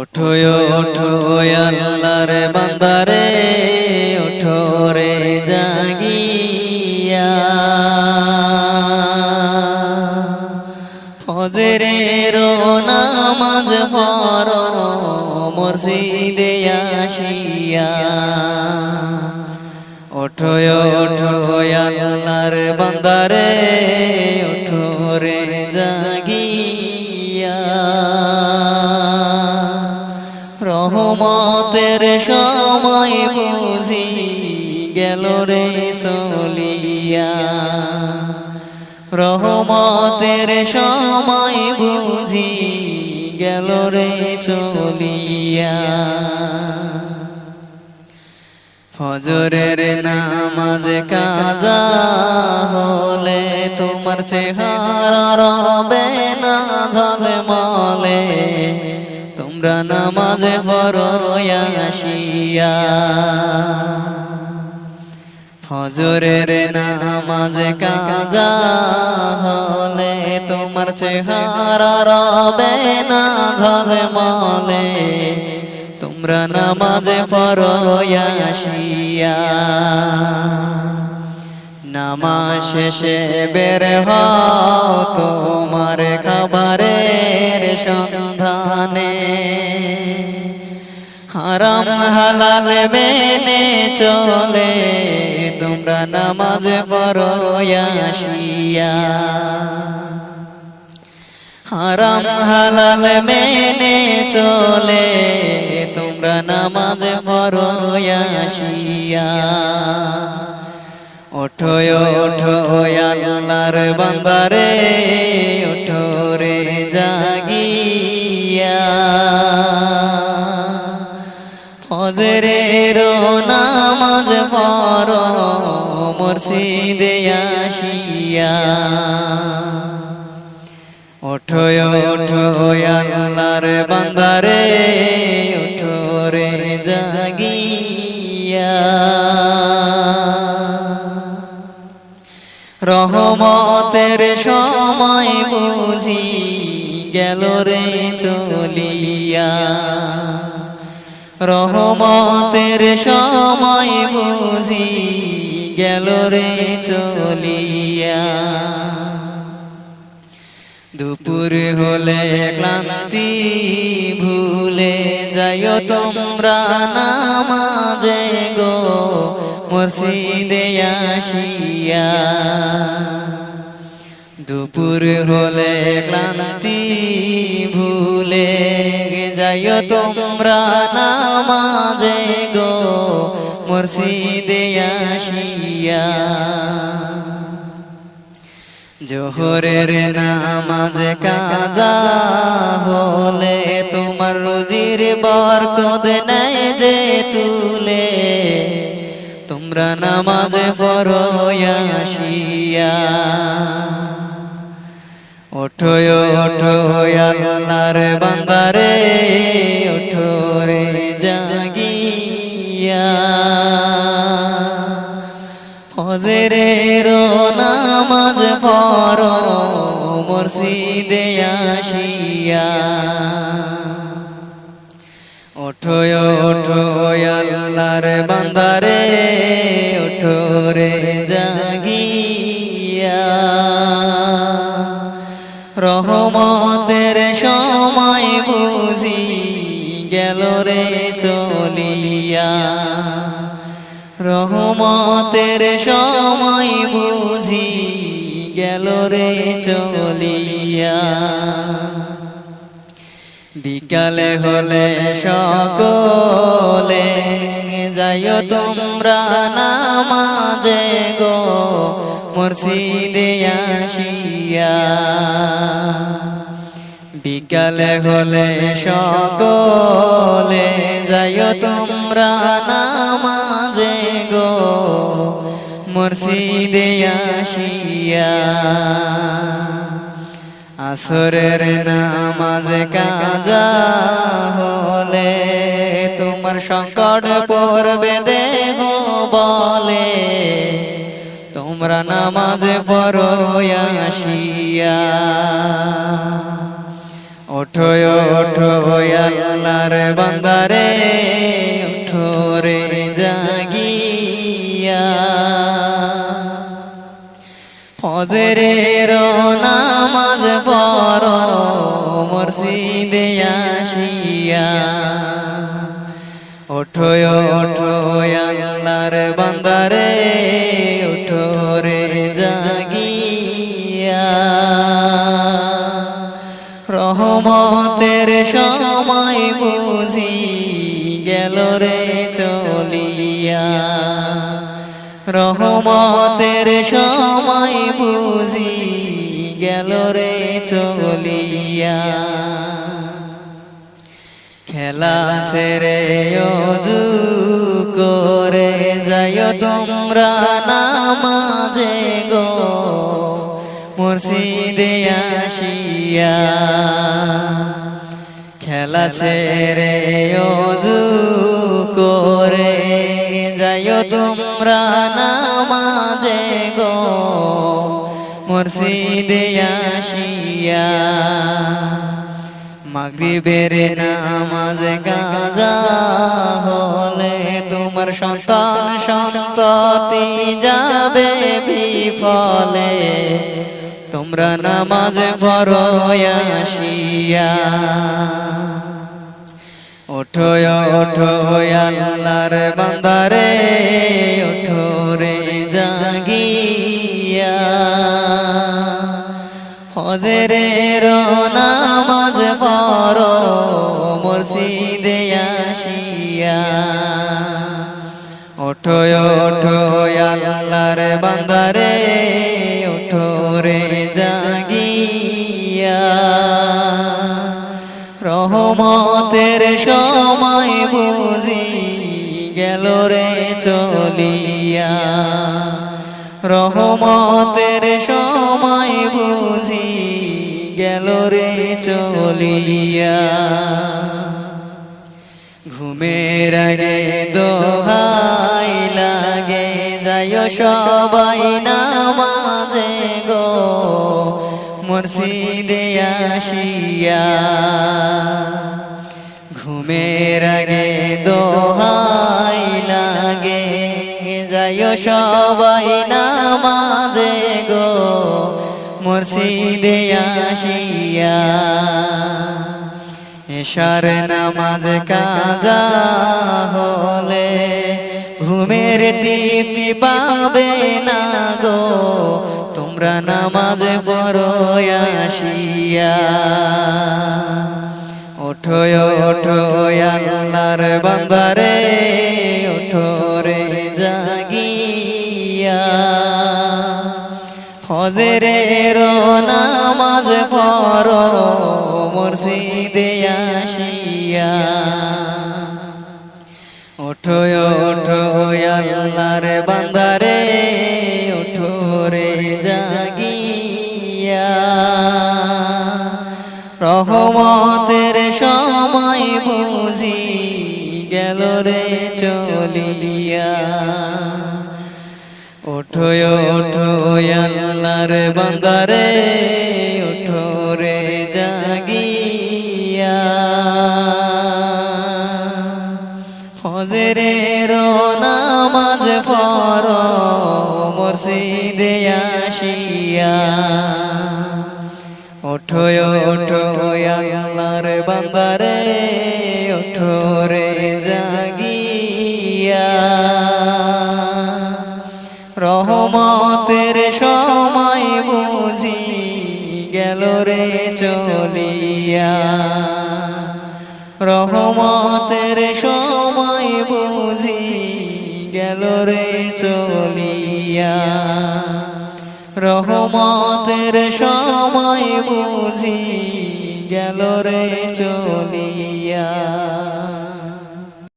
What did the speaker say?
ওঠো ওঠো আল্লাহর বান্দারে ওঠো রে জাগিয়া। ফজরের নামাজ পড়, মসজিদে আসিয়া। ওঠো ওঠো আল্লাহর বান্দারে রহমতের সময় বুঝি গেল রে চলিয়া রহমতের সময় বুঝি গেল রে চলিয়া ফজরের নামাজ কাজা হলে তোমার চেহারা রবে না ঝলমলে। তোমরা নামাজ আসিয়া। ফজরের নামাজ কাজা হলে তোমার চেহারা রবে না ঝলমলে। তোমরা নামাজে আসিয়া। নামাজ শেষে বের হও তোমার খাবারের সন্ধানে। হারাম হালাল মেনে চলে, তোমরা নামাজ আসিয়া। হারাম হালাল মেনে চলে, তোমরা নামাজ আসিয়া। ওঠো ওঠো, আল্লাহর বান্দারে রে জাগিয়া। ফজরের নামাজ পড়, মুর্শিদে আসিয়া। ওঠো ওঠো, আল্লাহর বান্দারে, ওঠো রে জাগিয়া। রহমতের সময় বুঝি গেল রে চলিয়া। রহমতের সময় বুঝি গেল রে চলিয়া। দুপুর হলে ক্লান্তি ভুলে যাইও তোমরা নামাজে গো, মসজিদে আসিয়া। দুপুর হলে ক্লান্তি ভুলে যাইও তোমরা নামাজে গো মসজিদে আসিয়া। জোহরের নামাজ কাজা হলে তোমার রুজির বরকত নাই যে তুলে। তোমরা নামাজ ওঠো ওঠো আল্লাহর বান্দারে ওঠো রে জাগিয়া। ফজরের নামাজ পড়, মুর্শিদে আসিয়া। ওঠো ওঠো আল্লাহর বান্দারে ওঠো রে রহমতের সময় বুঝি গেল রে চলিয়া। রহমতের সময় বুঝি গেল রে চলিয়া। বিকালে হলে সকলে যাইও তোমরা নামাজে। মুর্শিদে আসিয়া। বিকালে হলে সকলে যাইও তোমরা নামাজে গো। মুর্শিদে আসিয়া। আসরের নামাজ কাজা হলে তোমার সংকট পড়বে দেহ বলে। তোমরা নামাজ পড়ো আসিয়া ওঠো ওঠো আল্লাহর বান্দারে, ওঠো রে জাগিয়া। ফজরের নামাজ পর মসজিদে আসিয়া। ওঠো ওঠো আল্লাহর বান্দারে গেল রে চলিয়া। খেলা সেরে অজু করে যায় তোমরা নামাজে গো, মুর্শিদে আসিয়া। খেলা ছেড়ে অজু করে যায় তোমরা মুর্শিদে আসিয়া মাগরিবের নামাজ গাজা হলে তোমার সন্তান সন্ততি যাবে বিফলে। তোমরা নামাজ পড়ো আসিয়া ওঠো ওঠো, আল্লাহর বান্দারে, ওঠো। হজরের নামাজ পড়ো, মুর্শিদে আসিয়া ওঠো ওঠো, আল্লাহর বান্দারে, ওঠো রে জাগিয়া। রহমতের সময় বুঝি গেল রে চলিয়া। রহমতের সময় গেল রে চলিয়া। ঘুমের আগে দোহাই লাগে যায় সবাই নামাজে গো, মুর্শিদে আসিয়া। ঘুমের আগে দোহাই লাগে যায় সবাই নামাজে গো মুর্শিদে আসিয়া এশার নামাজ কাজা হলে ঘুমের তৃপ্তি পাবে না গো। তোমরা নামাজ পড়ো আসিয়া। ওঠো ওঠো, আল্লাহর বান্দারে। ফজরের নামাজ পড়ো, মুর্শিদে আসিয়া। ওঠো ওঠো আল্লাহর বান্দারে ওঠো রে জাগিয়া। রহমতের সময় বুঝি গেল রে চলিয়া। ওঠো ওঠো আল্লাহর বান্দারে ওঠো রে জাগিয়া। ফজরের নামাজ পর মুর্শিদে আসিয়া। ওঠো ওঠো আল্লাহর বান্দারে ওঠো রে জাগিয়া। গেল রে চলিয়া। রহমতের সময় বুঝি গেল রে চলিয়া। রহমতের সময় বুঝি গেল রে